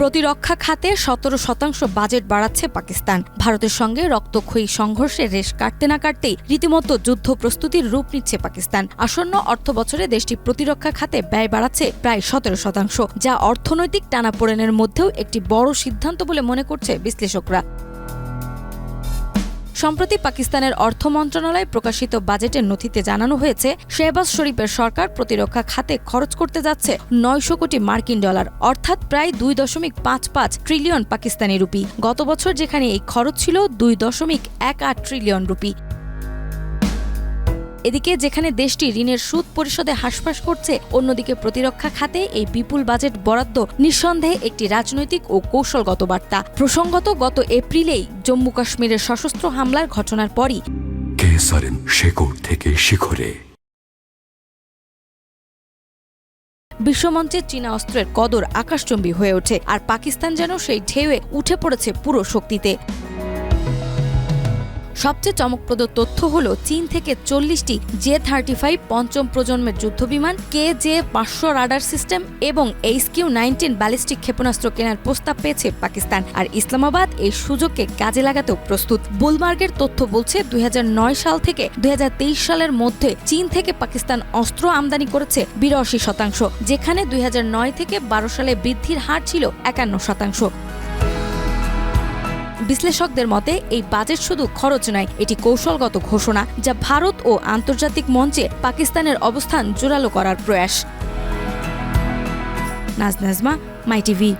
প্রতিরক্ষা খাতে সতেরো শতাংশ বাজেট বাড়াচ্ছে পাকিস্তান। ভারতের সঙ্গে রক্তক্ষয়ী সংঘর্ষের রেশ কাটতে না কাটতেই রীতিমতো যুদ্ধ প্রস্তুতির রূপ নিচ্ছে পাকিস্তান। আসন্ন অর্থ বছরে দেশটি প্রতিরক্ষা খাতে ব্যয় বাড়াচ্ছে প্রায় সতেরো শতাংশ, যা অর্থনৈতিক টানাপোড়েনের মধ্যেও একটি বড় সিদ্ধান্ত বলে মনে করছে বিশ্লেষকরা। সম্প্রতি পাকিস্তানের অর্থ মন্ত্রণালয় প্রকাশিত বাজেটের নথিতে জানানো হয়েছে, শেহবাজ শরীফের সরকার প্রতিরক্ষা খাতে খরচ করতে যাচ্ছে নয়শো কোটি মার্কিন ডলার, অর্থাৎ প্রায় দুই দশমিক পাঁচ পাঁচ ট্রিলিয়ন পাকিস্তানি রুপি। গত বছর যেখানে এই খরচ ছিল দুই দশমিক এক আট ট্রিলিয়ন রুপি। এদিকে যেখানে দেশটি ঋণের সুদ পরিশোধে হাসপাস করছে অন্যদিকে প্রতিরক্ষা খাতে এই বিপুল বাজেট বরাদ্দ নিঃসন্দেহে একটি রাজনৈতিক ও কৌশলগত বার্তা। প্রসঙ্গত গত এপ্রিলেই জম্মু কাশ্মীরের সশস্ত্র হামলার ঘটনার পরই শেকড় থেকে শিখরে। বিশ্বমঞ্চে চীনা অস্ত্রের কদর আকাশচম্বী হয়ে ওঠে আর পাকিস্তান যেন সেই ঢেউয়ে উঠে পড়েছে পুরো শক্তিতে। সবচেয়ে চমকপ্রদ তথ্য হল চীন থেকে চল্লিশটি জে থার্টি ফাইভ পঞ্চম প্রজন্মের যুদ্ধবিমান কে জে পাঁচশো রাডার সিস্টেম এবং এইচ কিউ নাইনটিন ব্যালিস্টিক ক্ষেপণাস্ত্র কেনার প্রস্তাব পেয়েছে পাকিস্তান। আর ইসলামাবাদ এই সুযোগকে কাজে লাগাতেও প্রস্তুত। বুলমার্গের তথ্য বলছে দুই হাজার নয় সাল থেকে দুই হাজার তেইশ সালের মধ্যে চীন থেকে পাকিস্তান অস্ত্র আমদানি করেছে বিরাশি শতাংশ, যেখানে দুই হাজার নয় থেকে বারো সালে বৃদ্ধির হার ছিল একান্ন শতাংশ। বিশ্লেষকদের মতে, এই বাজেট শুধু খরচ নয়, এটি কৌশলগত ঘোষণা যা ভারত ও আন্তর্জাতিক মঞ্চে পাকিস্তানের অবস্থান জোরালো করার প্রয়াস। Naz Nazma, my TV.